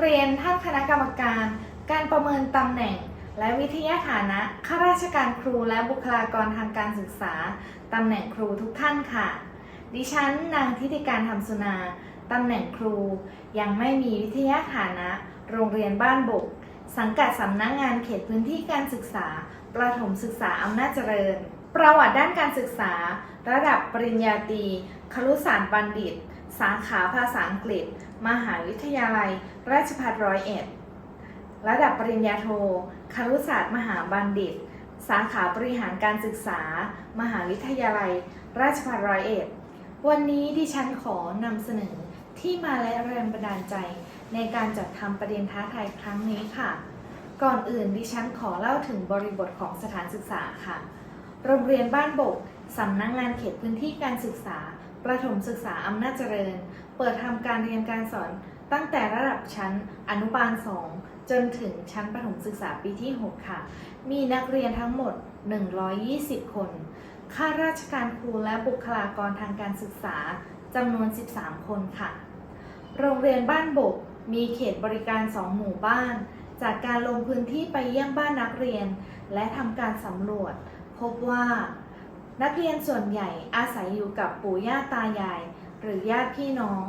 เรียนท่านคณะกรรมการ การประเมินตำแหน่ง และวิทยาฐานะข้าราชการครูและบุคลากรทางการศึกษาตำแหน่งครูทุกท่านค่ะ ดิฉันนางทิติการธรรมสุนาตำแหน่งครู ยังไม่มีวิทยาฐานะ โรงเรียนบ้านบก สังกัดสำนักงานเขตพื้นที่การศึกษา ประถมศึกษาอำนาจเจริญ ประวัติด้านการศึกษา ระดับปริญญาตรีครุศาสตร์บัณฑิต สาขาภาษาอังกฤษ มหาวิทยาลัย ราชภัฏร้อยเอ็ด ระดับปริญญาโท ครุศาสตร์มหาบัณฑิต สาขาบริหารการศึกษา มหาวิทยาลัย ราชภัฏร้อยเอ็ด วันนี้ดิฉันขอนำเสนอที่มาและแรงบันดาลใจ ในการจัดทำประเด็นท้าทายครั้งนี้ค่ะ ก่อนอื่นดิฉันขอเล่าถึงบริบทของสถานศึกษาค่ะ โรงเรียนบ้านบกสำนักงงานเขตพื้นที่การศึกษา ประถมศึกษาอำนาจเจริญ เปิดทำการเรียนการสอนตั้งแต่ระดับชั้นอนุบาล 2 จนถึงชั้นประถมศึกษาปีที่ 6 ค่ะ มีนักเรียนทั้งหมด 120 คน ข้าราชการครูและบุคลากรทางการศึกษาจำนวน 13 คนค่ะ โรงเรียนบ้านบก มีเขตบริการ 2 หมู่บ้าน จากการลงพื้นที่ไปเยี่ยมบ้านนักเรียน และทำการสำรวจ พบว่า นักเรียนส่วนใหญ่อาศัยอยู่กับปู่ย่าตายาย หรือญาติพี่น้อง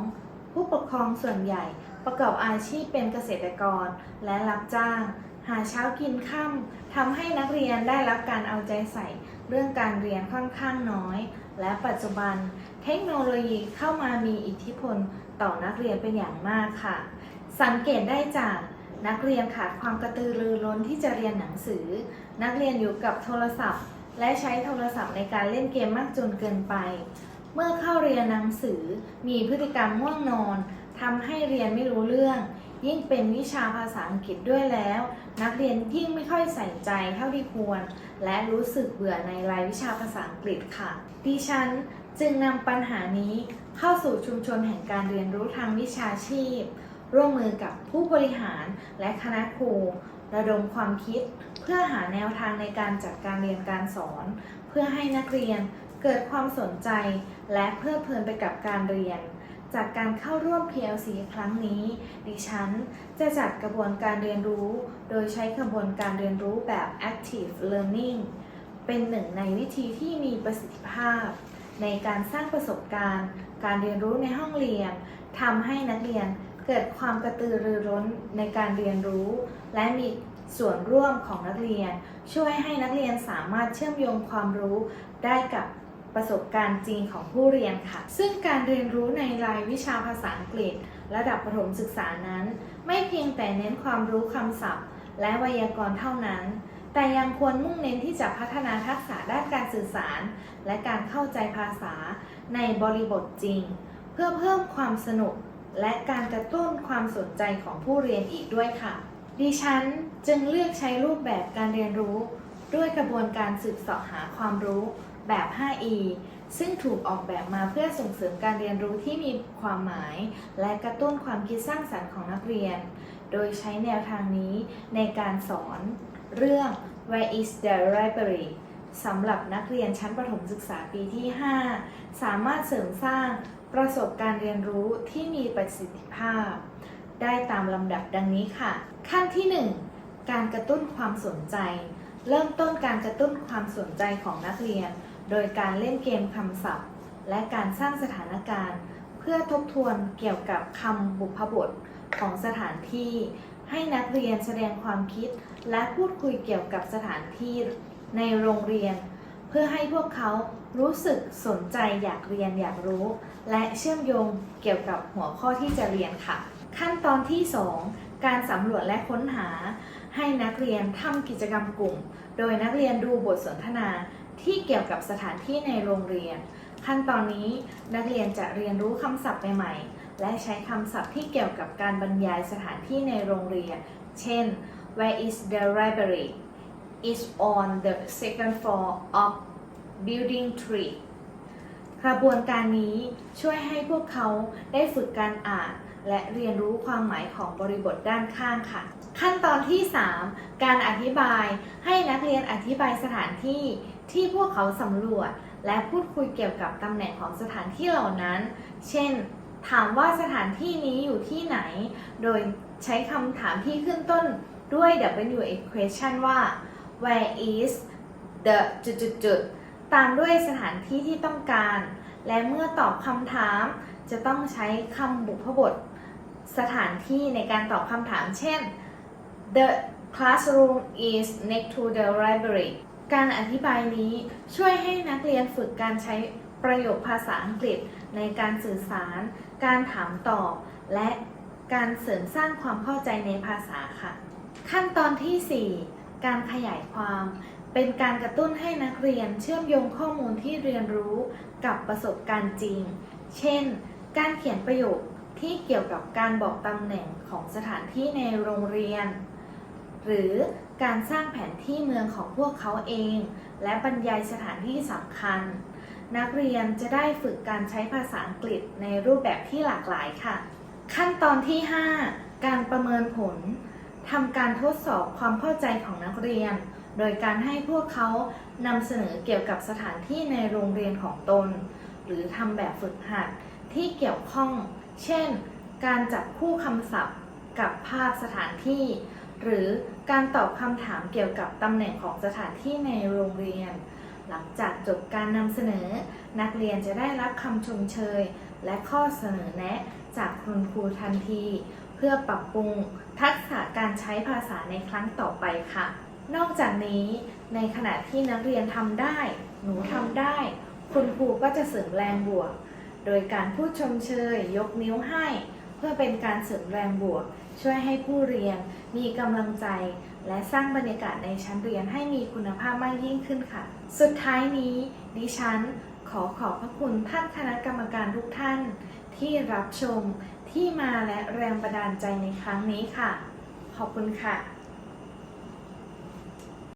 ผู้ปกครองส่วนใหญ่ประกอบอาชีพเป็นเกษตรกรและรับจ้าง หาเช้ากินค่ำทำให้นักเรียนได้รับการเอาใจใส่ เรื่องการเรียนค่อนข้างน้อย และปัจจุบัน เทคโนโลยีเข้ามามีอิทธิพลต่อนักเรียนเป็นอย่างมากค่ะ สังเกตได้จากนักเรียนขาดความกระตือรือร้นที่จะเรียนหนังสือ นักเรียนอยู่กับโทรศัพท์ และใช้โทรศัพท์ในการเล่นเกมมากจนเกินไป เมื่อเข้าเรียนหนังสือมีพฤติกรรมง่วงนอนทำให้เรียนไม่รู้เรื่อง ยิ่งเป็นวิชาภาษาอังกฤษด้วยแล้ว นักเรียนยิ่งไม่ค่อยใส่ใจเท่าที่ควร และรู้สึกเบื่อในรายวิชาภาษาอังกฤษค่ะ ดิฉันจึงนำปัญหานี้เข้าสู่ชุมชนแห่งการเรียนรู้ทางวิชาชีพ ร่วมมือกับผู้บริหารและคณะครู ระดมความคิด เพื่อหาแนวทางในการจัดการเรียนการสอน เพื่อให้นักเรียนเกิดความสนใจ และเพลิดเพลินไปกับการเรียน จากการเข้าร่วม PLC ครั้งนี้ ดิฉันจะจัดกระบวนการเรียนรู้ โดยใช้กระบวนการเรียนรู้แบบ Active Learning เป็นหนึ่งในวิธีที่มีประสิทธิภาพ ในการสร้างประสบการณ์ การเรียนรู้ในห้องเรียนทำให้นักเรียนเกิดความกระตือรือร้นในการเรียนรู้ และมี ส่วนร่วมของนักเรียน ช่วยให้นักเรียนสามารถเชื่อมโยงความรู้ได้กับประสบการณ์จริงของผู้เรียนค่ะ ซึ่งการเรียนรู้ในรายวิชาภาษาอังกฤษ ระดับประถมศึกษานั้น ไม่เพียงแต่เน้นความรู้คำศัพท์ และไวยากรณ์เท่านั้น แต่ยังควรมุ่งเน้นที่จะพัฒนาทักษะด้านการสื่อสาร และการเข้าใจภาษาในบริบทจริง เพื่อเพิ่มความสนุก และการกระตุ้นความสนใจของผู้เรียนอีกด้วยค่ะ ดิฉันจึงเลือกใช้รูปแบบการเรียนรู้ ด้วยกระบวนการสืบเสาะหาความรู้แบบ 5E ซึ่งถูกออกแบบมาเพื่อส่งเสริมการเรียนรู้ที่มีความหมาย และกระตุ้นความคิดสร้างสรรค์ของนักเรียน โดยใช้แนวทางนี้ในการสอน เรื่อง Where is the library สำหรับนักเรียนชั้นประถมศึกษาปีที่ 5 สามารถเสริมสร้างประสบการณ์เรียนรู้ที่มีประสิทธิภาพ ได้ตามลำดับดังนี้ค่ะ ขั้นที่ 1 การกระตุ้นความสนใจ เริ่มต้นการกระตุ้นความสนใจของนักเรียน โดยการเล่นเกมคำศัพท์ และการสร้างสถานการณ์ เพื่อทบทวนเกี่ยวกับคำบุพบทของสถานที่ ให้นักเรียนแสดงความคิด และพูดคุยเกี่ยวกับสถานที่ในโรงเรียน เพื่อให้พวกเขารู้สึกสนใจอยากเรียนอยากรู้ และเชื่อมโยงเกี่ยวกับหัวข้อที่จะเรียนค่ะ ขั้นตอนที่ 2 การสำรวจและค้นหา ให้นักเรียนทำกิจกรรมกลุ่ม โดยนักเรียนดูบทสนทนาที่เกี่ยวกับสถานที่ในโรงเรียน ขั้นตอนนี้นักเรียนจะเรียนรู้คำศัพท์ใหม่ๆ และใช้คำศัพท์ที่เกี่ยวกับการบรรยายสถานที่ในโรงเรียน เช่น Where is the library It's on the second floor of building 3กระบวนการนี้ช่วยให้พวกเขาได้ฝึกการอ่าน และเรียนรู้ความหมายของบริบทด้านข้างค่ะ ขั้นตอนที่ 3 การอธิบายให้นักเรียนอธิบายสถานที่ที่พวกเขาสำรวจ และพูดคุยเกี่ยวกับตำแหน่งของสถานที่เหล่านั้น เช่น ถามว่าสถานที่นี้อยู่ที่ไหน โดยใช้คำถามที่ขึ้นต้นด้วย W equation ว่า where is the จุดจุดจุดๆๆตามด้วยสถานที่ที่ต้องการ และเมื่อตอบคำถามจะต้องใช้คำบุพบท สถานที่ในการตอบคำถาม เช่น the classroom is next to the library การอธิบายนี้ช่วยให้นักเรียนฝึกการใช้ประโยคภาษาอังกฤษในการสื่อสาร การถามตอบ และการเสริมสร้างความเข้าใจในภาษาค่ะ ขั้นตอนที่ 4 การขยายความ เป็นการกระตุ้นให้นักเรียนเชื่อมโยงข้อมูลที่เรียนรู้กับประสบการณ์จริง เช่น การเขียนประโยค ที่เกี่ยวกับการบอกตำแหน่งของสถานที่ในโรงเรียน หรือการสร้างแผนที่เมืองของพวกเขาเอง และบรรยายสถานที่สำคัญ นักเรียนจะได้ฝึกการใช้ภาษาอังกฤษในรูปแบบที่หลากหลายค่ะ ขั้นตอนที่ 5 การประเมินผลทำการทดสอบความเข้าใจของนักเรียน โดยการให้พวกเขานำเสนอเกี่ยวกับสถานที่ในโรงเรียนของตน หรือทำแบบฝึกหัดที่เกี่ยวข้อง เช่น การจับคู่คำศัพท์กับภาพสถานที่ หรือการตอบคำถามเกี่ยวกับตำแหน่งของสถานที่ในโรงเรียน หลังจากจบการนำเสนอ นักเรียนจะได้รับคำชมเชย และข้อเสนอแนะจากคุณครูทันที เพื่อปรับปรุงทักษะการใช้ภาษาในครั้งต่อไปค่ะ นอกจากนี้ในขณะที่นักเรียนทำได้ หนูทำได้ คุณครูก็จะเสริมแรงบวก โดยการพูดชมเชย ยกนิ้วให้ เพื่อเป็นการเสริมแรงบวก ช่วยให้ผู้เรียนมีกำลังใจ และสร้างบรรยากาศในชั้นเรียนให้มีคุณภาพมากยิ่งขึ้นค่ะ สุดท้ายนี้ ดิฉันขอขอบพระคุณท่านคณะกรรมการทุกท่าน ที่รับชมที่มาและแรงบันดาลใจในครั้งนี้ค่ะ ขอบคุณค่ะ